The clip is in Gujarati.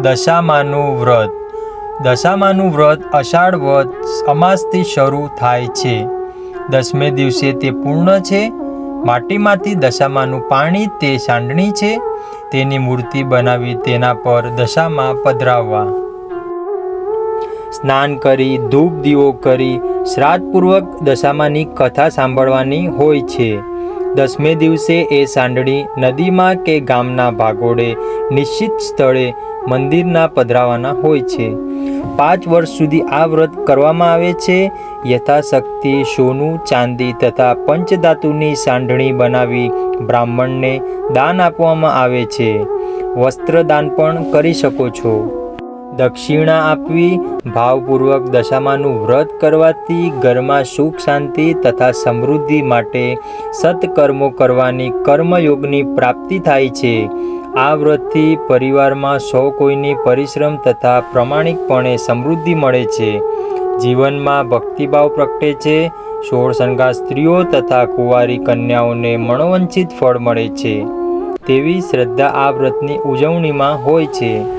દશામાનું વ્રત દશામાનું વ્રત અષાઢ વ્રત અમાસથી શરૂ થાય છે. દસમે દિવસે તે પૂર્ણ છે. માટીમાંથી દશામાનું પાણી તે સાંડણી છે. તેની મૂર્તિ બનાવી તેના પર દશામાં પધરાવવા. સ્નાન કરી, ધૂપ દીવો કરી, શ્રાદ્ધપૂર્વક દશામાની કથા સાંભળવાની હોય છે. દસમે દિવસે એ સાંડળી નદીમાં કે ગામના ભાગોળે નિશ્ચિત સ્થળે મંદિરના પધરાવાના હોય છે. પાંચ વર્ષ સુધી આ વ્રત કરવામાં આવે છે. યથાશક્તિ, સોનું, ચાંદી તથા પંચધાતુની સાંઢણી બનાવી બ્રાહ્મણને દાન આપવામાં આવે છે. વસ્ત્રદાન પણ કરી શકો છો. દક્ષિણા આપવી, ભાવપૂર્વક દશામાનું વ્રત કરવાથી ઘરમાં સુખ શાંતિ તથા સમૃદ્ધિ માટે સત્કર્મો કરવાની કર્મયોગની પ્રાપ્તિ થાય છે. આ વ્રતથી પરિવારમાં સૌ કોઈની પરિશ્રમ તથા પ્રમાણિકપણે સમૃદ્ધિ મળે છે. જીવનમાં ભક્તિભાવ પ્રગટે છે. સોળ સંગાર સ્ત્રીઓ તથા કુંવારી કન્યાઓને મનોવંચિત ફળ મળે છે. તેવી શ્રદ્ધા આ વ્રતની ઉજવણીમાં હોય છે.